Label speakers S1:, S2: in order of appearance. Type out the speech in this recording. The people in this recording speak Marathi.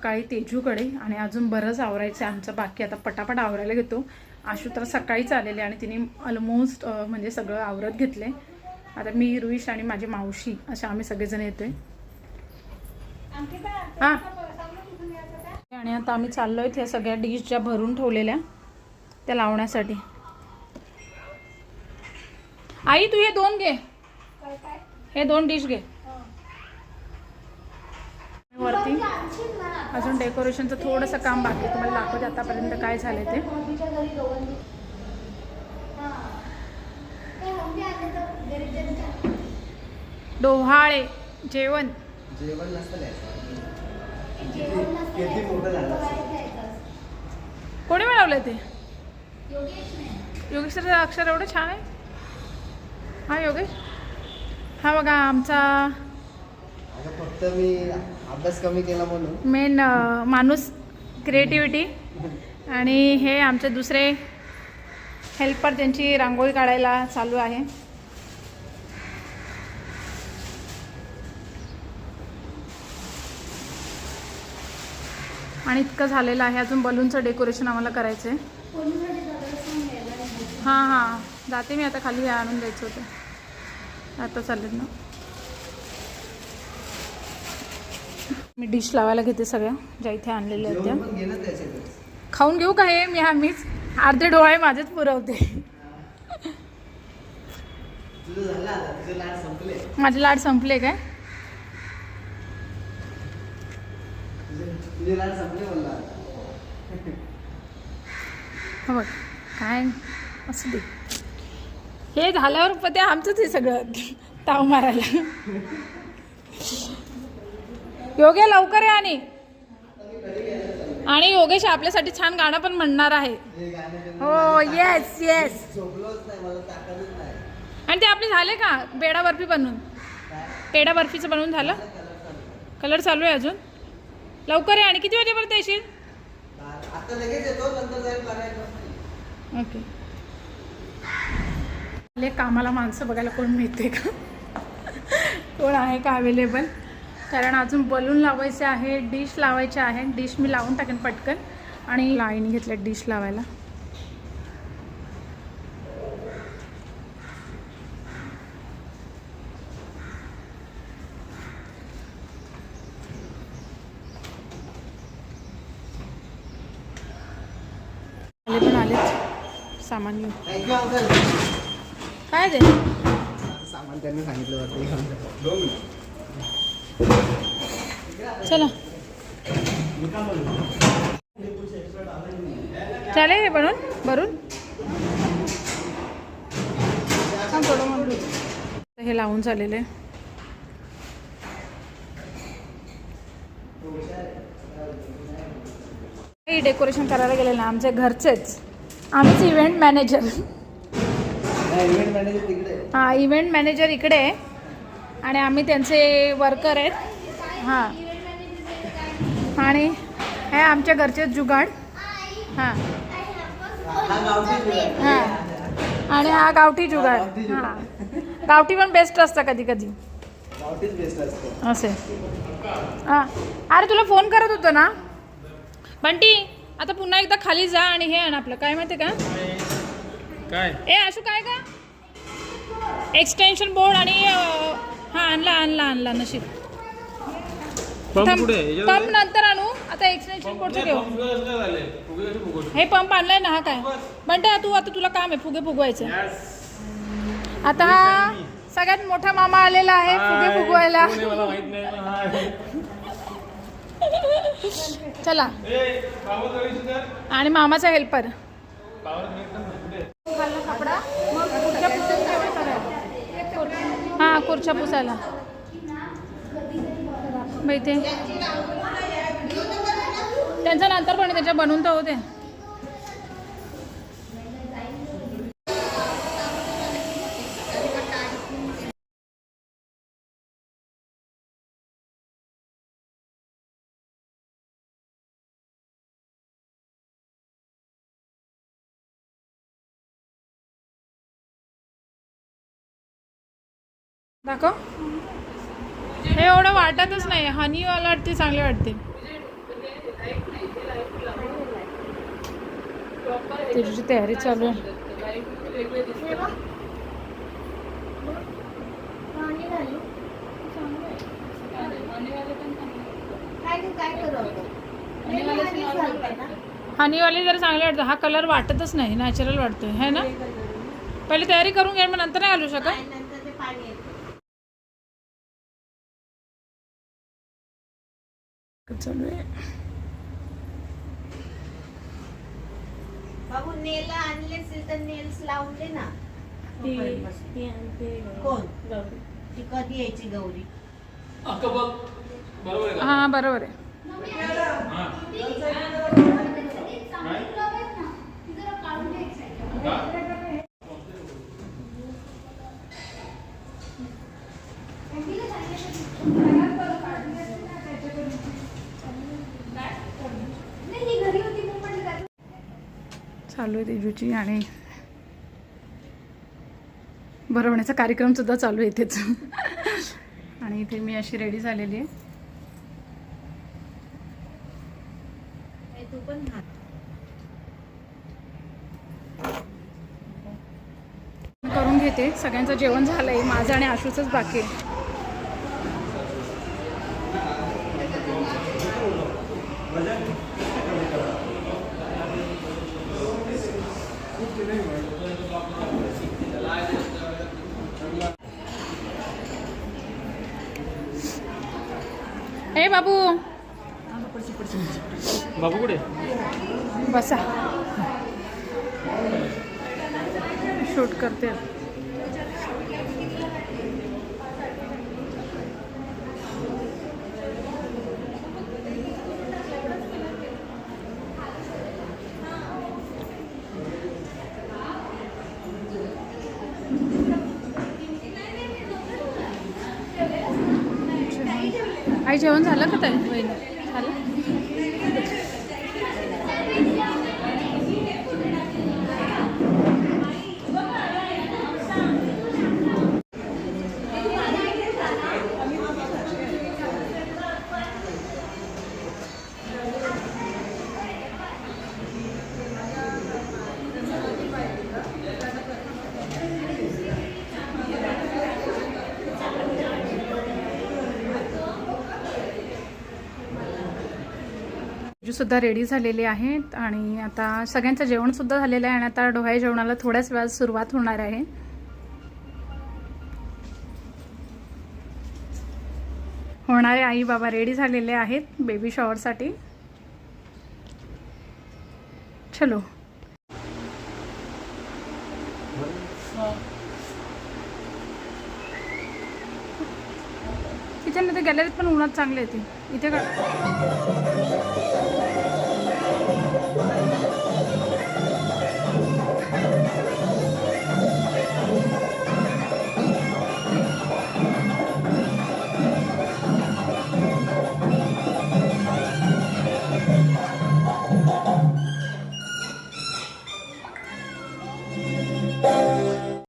S1: सकाळी तेजूकडे आणि अजून बरंच आवरायचं आहे आमचं बाकी आता पटापट आवरायला घेतो. आशू तर सकाळीच आलेले आणि तिने ऑलमोस्ट म्हणजे सगळं आवरत घेतले. आता मी रुईश आणि माझी मावशी असे आम्ही सगळेजण येतोय. हां. आणि आता आम्ही चाललोय त्या सगळ्या डिश ज्या भरून ठेवलेल्या त्या लावण्यासाठी. आई तू हे दोन घे. हे दोन डिश घे. अजून डेकोरेशनचं थोडंसं काम बाकी. तुम्हाला दाखवते आतापर्यंत काय झालंय ते. डोहाळे जेवण.
S2: जेवण झालं
S1: कोणी मिळवलं ते? योगेशचं अक्षर एवढं छान आहे? हा योगेश. हा बघा आमचा
S2: फक्त मी अभ्यास कमी केला म्हणून.
S1: मेन माणूस क्रिएटिव्हिटी आणि हे आमचे दुसरे हेल्पर त्यांची रांगोळी काढायला चालू आहे. आणि इतकं झालेलं आहे. अजून बलूनचं डेकोरेशन आम्हाला करायचं आहे हां हां. जाते मी आता. खाली हे आणून द्यायचं होतं. आता चालेल ना. मी डिश लावायला घेते सगळ्या ज्या इथे आणलेल्या आहेत त्या.
S2: जेवण पण घे ना त्याच्याकडे
S1: खाऊन घेऊ का हे? मी आम्हीच अर्धे डोळे माझेच पुरवते. माझे लाड संपले काय? हा बघ काय असू दे. हे झाल्यावर पण ते आमचंच आहे सगळं. ताव मारायला. योगे लवकर आहे आणि. आणि योगेश आपल्यासाठी छान गाणं पण म्हणणार आहे.
S2: हो
S1: येस येस आणि ते आपले झाले का? पेडा बर्फी बनवून? पेडा बर्फीचं बनवून झालं? कलर चालू आहे अजून. लवकर आहे आणि किती वाजेपर्यंत येशील? ओके. आपले कामाला माणसं बघायला कोण मिळते का? कोण आहे का अवेलेबल कारण अजून बलून लावायचे आहे डिश लावायचे आहे. डिश मी लावून टाकेन पटकन. आणि लाईन घेतल्या डिश लावायला. आले पण आलेच सामान घेऊन. काय ते
S2: सामान त्यांनी सांगितलं
S1: चला. चालेल हे बनवून भरून. हा. हे लावून झालेलं आहे. हे डेकोरेशन करायला गेलेलं आहे आमच्या घरचेच. आमचे इव्हेंट मॅनेजर. हां इव्हेंट मॅनेजर इकडे आहे. आणि आम्ही त्यांचे वर्कर आहेत. हां. आणि हे आमच्या घरचे जुगाड. हां.
S2: हा.
S1: हां आणि हा गावठी जुगाड. हां. गावठी पण बेस्ट असतं कधी कधी.
S2: गावठीच बेस्ट असतं.
S1: असे. हां. अरे तुला फोन करत होतो ना? बंटी आता पुन्हा एकदा खाली जा आणि हे आण आपलं. काय माहिती का?
S3: काय?
S1: ए आशू काय का एक्सटेन्शन बोर्ड आणि हा आणला आणला आणला नशीब.
S3: पंप
S1: थांब,
S3: कुठे आहे?
S1: पंप नंतर आणू. आता एक्सटेन्शन घेऊ
S3: पंप झाले फुगे कसे फुगवतो?
S1: हे पंप आणलाय ना हा काय? बंटा तू आता तुला काम आहे फुगे फुगवायचे. आता हा सगळ्यात मोठा मामा आलेला आहे फुगे
S3: हाय,
S1: फुगवायला.
S3: कोण आहे मला माहीत नाही पण हाय.
S1: चला.
S3: ए?
S1: आणि मामाचा हेल्पर कपडा. मग जेवण करायला हां खुर्च्या पुसायला. मग इथे त्यांचा नंतर पण त्याच्या बनवून तर होते. दाखव. हे एवढं वाटतच नाही. हनीवाला वाटते चांगले वाटते. तुझी तयारी चालू आहे. हनीवाले जरा चांगले वाटतं. हा कलर वाटतच नाही. नॅचरल वाटतोय. है ना? पहिले तयारी करून घ्या मग नंतर नाही घालू शकत? चालू आहे
S4: बाबू नेल आणले असेल तर नेल्स लावून दे ना कोण? ती कधी यायची गौरी?
S3: अक्का बघ बरोबर आहे का?
S1: हा बरोबर आहे.
S3: हा.
S1: चालू आहे तेजूची आणि भरवण्याचा कार्यक्रम सुद्धा चालू आहे इथेच. आणि इथे मी अशी रेडी झालेली आहे. करून घेते. सगळ्यांचं जेवण झालंय. माझं आणि आशूचंच बाकी आहे. ए बाबू.
S3: बाबू कुठे?
S1: बसा. शूट करते. आई जेवण झालं का ताई? सुद्धा रेडी झालेली आहेत आणि आता सगळ्यांचं जेवणसुद्धा झालेलं आहे आणि आता डोहाळे जेवणाला थोड्याच वेळात सुरुवात होणार आहे. होणारे आई बाबा रेडी झालेले आहेत बेबी शॉवरसाठी चलो. किचनमध्ये गॅलरीत पण उन्हात चांगले येते इथे का